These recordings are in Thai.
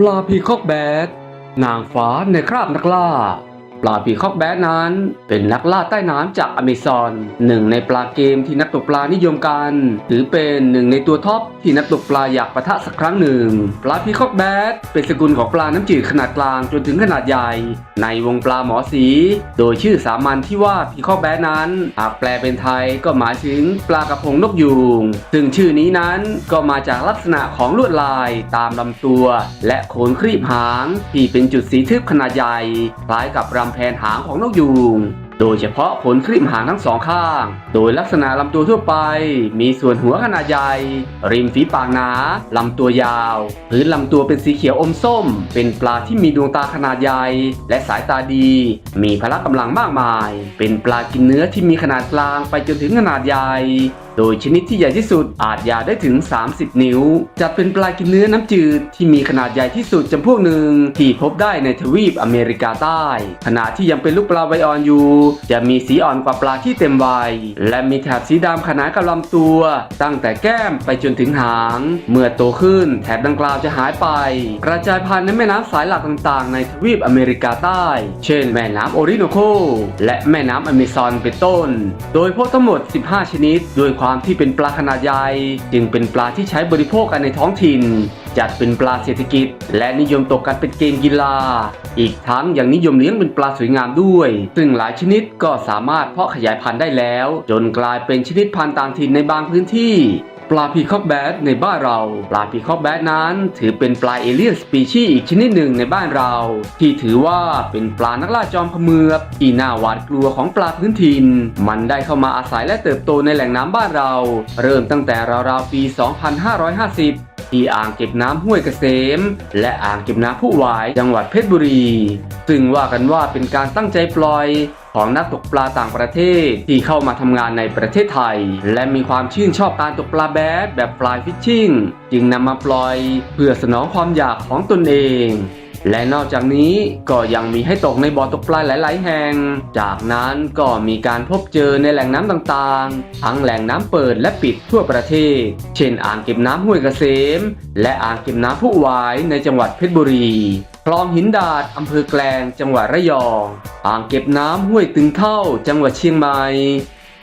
ปลาพีคอกแบดนางฟ้าในคราบนักล่า ปลาพีคอกแบดนั้น เป็นนักล่าใต้น้ำจากอเมซอนหนึ่งในปลาเกมที่นักตกปลานิยมกันถือเป็นหนึ่งในตัวท็อปที่นักตกปลาอยากปะทะสักครั้งหนึ่ง ปลาพีคอกแบดเป็นสกุลของปลาน้ำจืดขนาดกลางจนถึงขนาดใหญ่ ในวงปลาหมอสี โดยชื่อสามัญที่ว่าพีคอกแบดนั้นหากแปลเป็นไทยก็หมายถึงปลากระพงนกยูงซึ่งชื่อนี้นั้นก็มาจากลักษณะของลวดลายตามลำตัว และโขนครีบหางที่เป็นจุดสีทึบขนาดใหญ่คล้ายกับรำแผนหางของนกยูงโดยเฉพาะขนครีบหางทั้งสองข้าง โดยลักษณะลำตัวทั่วไป มีส่วนหัวขนาดใหญ่ ริมฝีปากหนา ลำตัวยาว พื้นลำตัวเป็นสีเขียวอมส้ม เป็นปลาที่มีดวงตาขนาดใหญ่ และสายตาดี มีพละกำลังมากมาย เป็นปลากินเนื้อที่มีขนาดกลางไปจนถึงขนาดใหญ่ โดยชนิดที่ใหญ่ที่สุดอาจยาวได้ถึง 30 นิ้ว จะเป็นปลากินเนื้อน้ำจืดที่มีขนาดใหญ่ที่สุดจำพวกหนึ่งที่พบได้ในทวีปอเมริกาใต้ ขณะที่ยังเป็นลูกปลาไวออนอยู่ จะมีสีอ่อนกว่าปลาที่เต็มวัย และมีแถบสีดำขนานกับลำตัว ตั้งแต่แก้มไปจนถึงหาง เมื่อโตขึ้นแถบดังกล่าวจะหายไป กระจายพันธุ์ในแม่น้ำสายหลักต่างๆ ในทวีปอเมริกาใต้ เช่น แม่น้ำโอริโนโค และแม่น้ำอเมซอนเป็นต้น โดยพบทั้งหมด 15 ชนิดโดยความความที่เป็นปลาขนาดใหญ่จึงเป็นปลาที่ใช้บริโภคกันในท้องถิ่น จัดเป็นปลาเศรษฐกิจ และนิยมตกกันเป็นเกมกีฬา อีกทั้งยังนิยมเลี้ยงเป็นปลาสวยงามด้วย ซึ่งหลายชนิดก็สามารถเพาะขยายพันธุ์ได้แล้ว จนกลายเป็นชนิดพันธุ์ต่างถิ่นในบางพื้นที่ ปลาพีคอกแบดในบ้านเรา ปลาพีคอกแบดนั้น ถือเป็นปลาเอเลียนสปีชีส์อีกชนิดหนึ่งในบ้านเรา ที่ถือว่าเป็นปลานักล่าจอมเขมือบที่น่าหวาดกลัวของปลาพื้นถิ่น มันได้เข้ามาอาศัยและเติบโตในแหล่งน้ำบ้านเรา เริ่มตั้งแต่ราวๆปี 2550ที่อ่างเก็บน้ำห้วยเกษม และอ่างเก็บน้ำผู้หวายจังหวัดเพชรบุรี ซึ่งว่ากันว่าเป็นการตั้งใจปล่อย ของนักตกปลาต่างประเทศ ที่เข้ามาทำงานในประเทศไทย และมีความชื่นชอบการตกปลาแบดแบบฟลายฟิชชิ่งจึงนำมาปล่อย เพื่อสนองความอยากของตนเอง และนอกจากนี้ก็ยังมีให้ตกในบ่อตกปลาหลาย ๆ แห่ง จากนั้นก็มีการพบเจอในแหล่งน้ำต่างๆ ทั้งแหล่งน้ำเปิดและปิดทั่วประเทศ เช่นอ่างเก็บน้ำห้วยกเกษม และอ่างเก็บน้ำผู้หวายในจังหวัดเพชรบุรีคลองหินดาดอำเภอแกลง จังหวัดระยอง อ่างเก็บน้ำห้วยตึงเท่า จังหวัดเชียงใหม่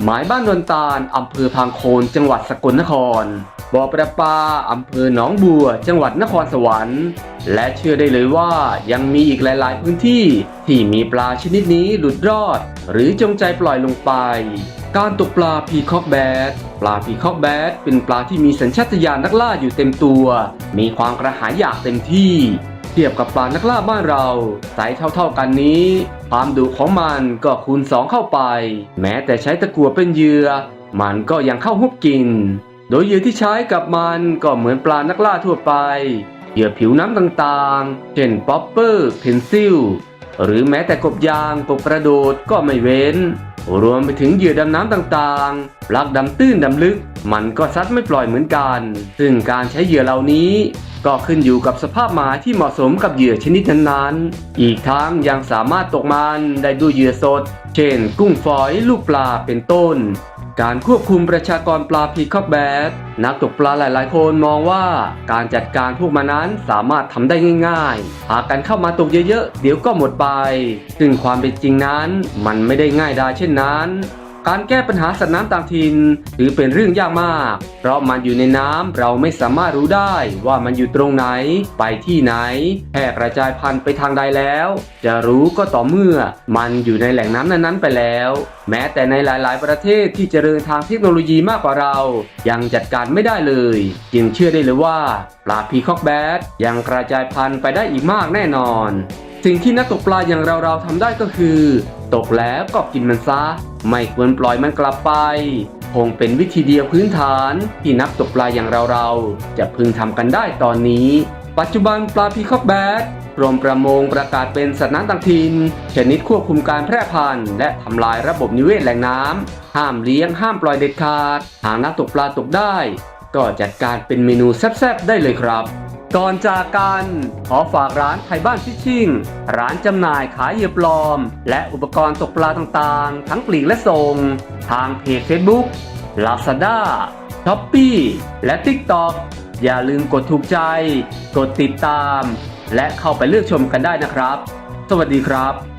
หมายบ้านดอนตาลอำเภอพางโคน จังหวัดสกลนคร บ่อประปาอำเภอหนองบัว จังหวัดนครสวรรค์ และเชื่อได้เลยว่ายังมีอีกหลาย ๆ พื้นที่ ที่มีปลาชนิดนี้หลุดรอด หรือจงใจปล่อยลงไป การตกปลาพีคอกแบดปลาพีคอกแบดเป็นปลาที่มีสัญชาตญาณนักล่าอยู่เต็มตัว มีความกระหายอยากเต็มที่เทียบกับปลานักล่าบ้านเราไซส์เท่าๆกันนี้ ความดุของมันก็คูณสองเข้าไป แม้แต่ใช้ตะกั่วเป็นเหยื่อ มันก็ยังเข้าฮุบกิน โดยเหยื่อที่ใช้กับมันก็เหมือนปลานักล่าทั่วไป เหยื่อผิวน้ำต่างๆ เช่นป๊อปเปอร์เพนซิลหรือแม้แต่กบยางกบกระโดดก็ไม่เว้น รวมไปถึงเหยื่อดำน้ำต่างๆปลักดำตื้นดำลึก มันก็ซัดไม่ปล่อยเหมือนกัน ซึ่งการใช้เหยื่อเหล่านี้ ก็ขึ้นอยู่กับสภาพหมายที่เหมาะสมกับเหยื่อชนิดนั้นๆ อีกทั้งยังสามารถตกมันได้ด้วยเหยื่อสด เช่น กุ้งฝอยลูกปลาเป็นต้น การควบคุมประชากรปลาพีคอกแบดนักตกปลาหลาย ๆ คนมองว่าการจัดการพวกมันนั้นสามารถทำได้ง่าย ๆ หากกันเข้ามาตกเยอะ ๆ เดี๋ยวก็หมดไป ซึ่งความเป็นจริงนั้นมันไม่ได้ง่ายได้เช่นนั้น การแก้ปัญหาสัตว์น้ำต่างถิ่นถือเป็นเรื่องยากมาก เพราะมันอยู่ในน้ำเราไม่สามารถรู้ได้ว่ามันอยู่ตรงไหน ไปที่ไหนแพร่กระจายพันธุ์ไปทางใดแล้ว จะรู้ก็ต่อเมื่อ มันอยู่ในแหล่งน้ำนั้นๆไปแล้ว แม้แต่ในหลายๆ ประเทศที่เจริญทางเทคโนโลยีมากกว่าเรา ยังจัดการไม่ได้เลย จึงเชื่อได้เลยว่าปลาพีคอกแบดยังกระจายพันธุ์ไปได้อีกมากแน่นอน สิ่งที่นักตกปลาอย่างเราๆทำได้ก็คือ ตกแล้วก็กินมันซะ ไม่ควรปล่อยมันกลับไป คงเป็นวิธีเดียวพื้นฐานที่นักตกปลาอย่างเราๆจะพึงทำกันได้ตอนนี้ ปัจจุบันปลาพีคอกแบดกรมประมงประกาศเป็นสัตว์น้ำต่างถิ่นชนิดควบคุมการแพร่พันธุ์และทำลายระบบนิเวศแหล่งน้ำห้ามเลี้ยงห้ามปล่อยเด็ดขาด หากนักตกปลาตกได้ ก็จัดการเป็นเมนูแซ่บๆได้เลยครับ ก่อนจากกันขอฝากร้านไทยบ้านฟิชชิ่ง ร้านจำหน่ายขายเหยื่อปลอม และอุปกรณ์ตกปลาต่างๆ ทั้งปลีกและส่ง ทางเพจ Facebook Lazada Shopee และ TikTok อย่าลืมกดถูกใจ กดติดตาม และเข้าไปเลือกชมกันได้นะครับ สวัสดีครับ